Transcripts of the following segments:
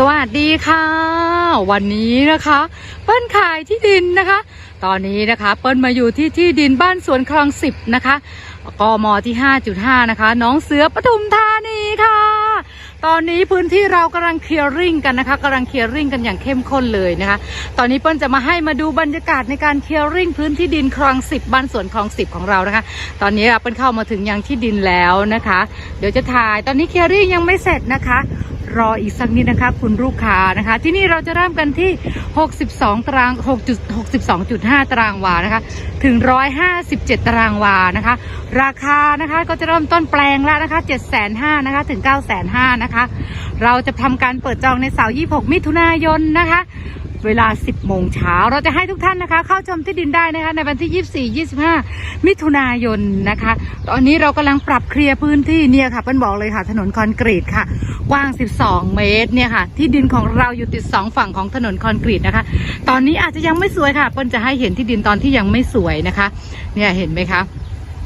สวัสดีค่ะ วันนี้นะคะ เปิ้ลขายที่ดินนะคะ ตอนนี้นะคะ เปิ้ลมาอยู่ที่ที่ดินบ้านสวนคลองสิบนะคะกมที่ 5.5 นะคะ น้องเสือปทุมธานีค่ะ ตอนนี้พื้นที่เรากำลังเคลียร์ริ่งกันนะคะกำลังเคลียร์ริ่งกันอย่างเข้มข้นเลยนะคะ ตอนนี้เปิ้ลจะมาให้มาดูบรรยากาศในการเคลียร์ริ่งพื้นที่ดินคลองสิบบ้านสวนคลองสิบของเรานะคะ ตอนนี้เปิ้ลเข้ามาถึงยังที่ดินแล้วนะคะ เดี๋ยวจะถ่าย ตอนนี้เคลียร์ริ่งยังไม่เสร็จนะคะ รออีกสักนิดนะคะ คุณลูกค้านะคะ ที่นี่เราจะเริ่มกันที่ 62 ตาราง 6.62.5 ตารางวานะคะ ถึง 157 ตารางวานะคะ ราคานะคะก็จะเริ่มต้นแปลงแล้วนะคะ 7,500นะคะ ถึง 9,500นะคะ เราจะทำการเปิดจองในเสาร์26 มิถุนายนนะคะ เวลา 10 โมงเช้า เราจะให้ทุกท่านนะคะ เข้าชมที่ดินได้นะคะ ในวันที่ 24 25 มิถุนายนนะคะ ตอนนี้เรากำลังปรับเคลียร์พื้นที่เนี่ยค่ะเปิ้ลบอกเลยค่ะ ถนนคอนกรีตค่ะ กว้าง 12 เมตรเนี่ยค่ะ ที่ดินของเราอยู่ติด 2 ฝั่งของถนนคอนกรีตนะคะ ตอนนี้อาจจะยังไม่สวยค่ะเปิ้ลจะให้เห็นที่ดินตอนที่ยังไม่สวยนะคะ เนี่ยเห็นไหมคะ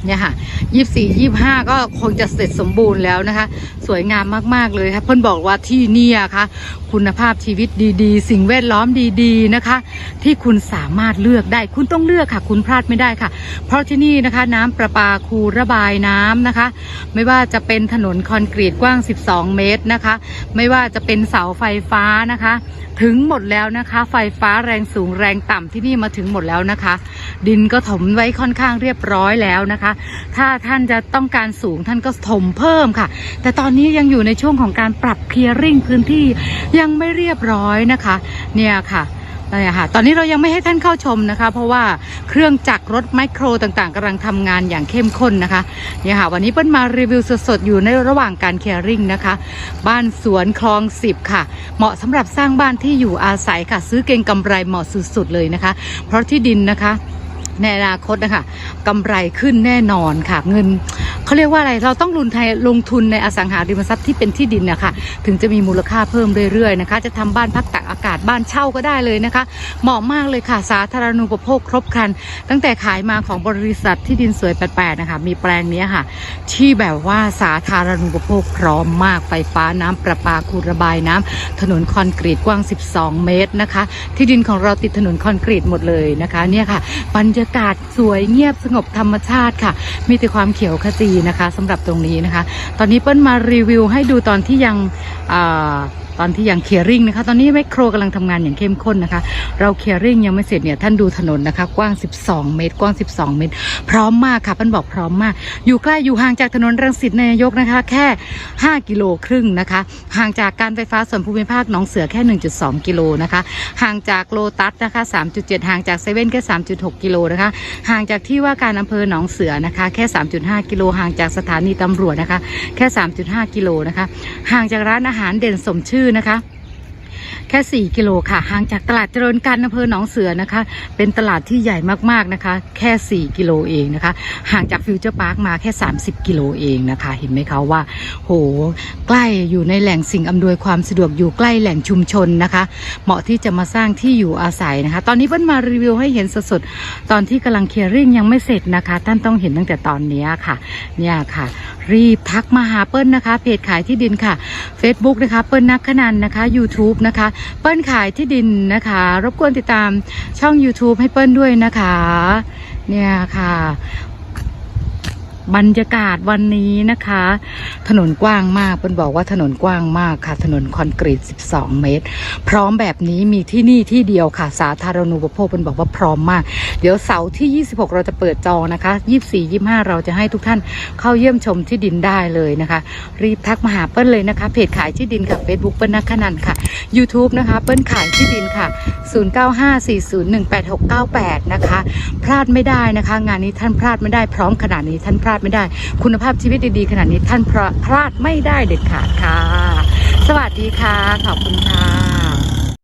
เนี่ยค่ะยี่สี่ยี่ห้าก็คงจะเสร็จสมบูรณ์แล้วนะคะ สวยงามมาก ๆ เลยค่ะเพื่อนบอกว่าที่เนี่ยค่ะ คุณภาพชีวิตดีๆ สิ่งแวดล้อมดีๆนะคะ ที่คุณสามารถเลือกได้คุณต้องเลือกค่ะ คุณพลาดไม่ได้ค่ะ เพราะที่นี่นะคะ น้ำประปาคูระบายน้ำนะคะ ไม่ว่าจะเป็นถนนคอนกรีตกว้าง 12 เมตรนะคะ ไม่ว่าจะเป็นเสาไฟฟ้านะคะ ถึงหมดแล้วนะคะ ไฟฟ้าแรงสูงแรงต่ำที่นี่มาถึงหมดแล้วนะคะ ดินก็ถมไว้ค่อนข้างเรียบร้อยแล้วนะคะถ้าท่านจะต้องการสูงท่านก็ถมเพิ่มค่ะ แต่ตอนนี้ยังอยู่ในช่วงของการปรับเคลียร์ริ่งพื้นที่ยังไม่เรียบร้อยนะคะ เนี่ยค่ะเนี่ยค่ะ ตอนนี้เรายังไม่ให้ท่านเข้าชมนะคะ เพราะว่าเครื่องจักรรถไมโครต่างๆกำลังทำงานอย่างเข้มข้นนะคะเนี่ยค่ะ วันนี้เปิ้ลมารีวิวสดๆ อยู่ในระหว่างการเคียร์ริ่งนะคะ บ้านสวนคลองสิบค่ะ เหมาะสำหรับสร้างบ้านที่อยู่อาศัยค่ะ ซื้อเก่งกำไรเหมาะสุดๆเลยนะคะ เพราะที่ดินนะคะ ในอนาคตนะคะกำไรขึ้นแน่นอนค่ะเงิน เขาเรียกว่าอะไรเราต้องลงทุนลงทุนในอสังหาริมทรัพย์ที่เป็นที่ดินนะคะถึงจะมีมูลค่าเพิ่มเรื่อยๆนะคะ จะทำบ้านพักตากอากาศบ้านเช่าก็ได้เลยนะคะเหมาะมากเลยค่ะสาธารณูปโภคครบครัน ตั้งแต่ขายมาของบริษัทที่ดินสวยแปดๆนะคะมีแปลงนี้ค่ะ ที่แบบว่าสาธารณูปโภคพร้อมมากไฟฟ้าน้ำประปาคูระบายน้ำถนนคอนกรีตกว้าง 12 เมตรนะคะ ที่ดินของเราติดถนนคอนกรีตหมดเลยนะคะเนี่ยค่ะ บรรยากาศสวยเงียบสงบธรรมชาติค่ะ มีแต่ความเขียวขจีนะคะสำหรับตรงนี้นะคะ ตอนนี้เปิ้ลมารีวิวให้ดูตอนที่ยังอ่า ตอนที่ยังเคลียร์ริงนะคะ ตอนนี้แมคโครกำลังทำงานอย่างเข้มข้นนะคะ เราเคลียร์ริงยังไม่เสร็จเนี่ยท่านดูถนนนะคะ กว้าง 12 เมตร กว้าง 12 เมตร พร้อมมากค่ะเปิ้ลบอกพร้อมมาก อยู่ใกล้อยู่ห่างจากถนนรังสิตนายกนะคะ แค่ 5 กิโลครึ่งนะคะ ห่างจากการไฟฟ้าส่วนภูมิภาคหนองเสือแค่ 1.2 กิโลนะคะ ห่างจากโลตัสนะคะ 3.7 ห่างจากเซเว่นแค่ 3.6 กิโลนะคะ ห่างจากที่ว่าการอำเภอหนองเสือนะคะ แค่ 3.5 กิโล ห่างจากสถานีตำรวจนะคะ แค่ 3.5 กิโลนะคะ ห่างจากร้านอาหารเด่นสมชื่อนะคะ แค่ 4 กิโลค่ะ ห่างจากตลาดเจริญกันอำเภอหนองเสือนะคะ เป็นตลาดที่ใหญ่มากๆนะคะ แค่ 4 กิโลเองนะคะ ห่างจากฟิวเจอร์พาร์คมาแค่ 30 กิโลเองนะคะ เห็นไหมคะว่า โห ใกล้อยู่ในแหล่งสิ่งอำนวยความสะดวกอยู่ใกล้แหล่งชุมชนนะคะ เหมาะที่จะมาสร้างที่อยู่อาศัยนะคะ ตอนนี้เพิ่นมารีวิวให้เห็นสดๆตอนที่กำลังเคลียร์ริ่งยังไม่เสร็จนะคะ ท่านต้องเห็นตั้งแต่ตอนนี้ค่ะ เนี่ยค่ะ รีบทักมาหาเปิ้ลนะคะ เพจขายที่ดินค่ะ Facebook นะคะเปิ้ลนักขนันนะคะ YouTube นะคะ เปิ้ลขายที่ดินนะคะ รบกวนติดตามช่อง YouTube ให้เปิ้ลด้วยนะคะ เนี่ยค่ะ บรรยากาศวันนี้นะคะ ถนนกว้างมากเปิ้ลบอกว่าถนนกว้างมากค่ะ ถนนคอนกรีต 12 เมตร พร้อมแบบนี้มีที่นี่ที่เดียวค่ะ สาธารณูปโภคเปิ้ลบอกว่าพร้อมมาก เดี๋ยวเสาร์ที่ 26 เราจะเปิดจองนะคะ 24 25 เราจะให้ทุกท่านเข้าเยี่ยมชมที่ดินได้เลยนะคะ รีบทักมาหาเปิ้ลเลยนะคะ เพจขายที่ดินค่ะ Facebook เปิ้ลนักขนันค่ะ YouTube นะคะ เปิ้ลขายที่ดินค่ะ 0954018698 นะคะ พลาดไม่ได้นะคะ งานนี้ท่านพลาดไม่ได้พร้อมขนาดนี้ท่านพลาดไม่ได้ คุณภาพชีวิตดีๆ ขนาดนี้ท่านพลาดไม่ได้เด็ดขาดค่ะ สวัสดีค่ะ ขอบคุณค่ะ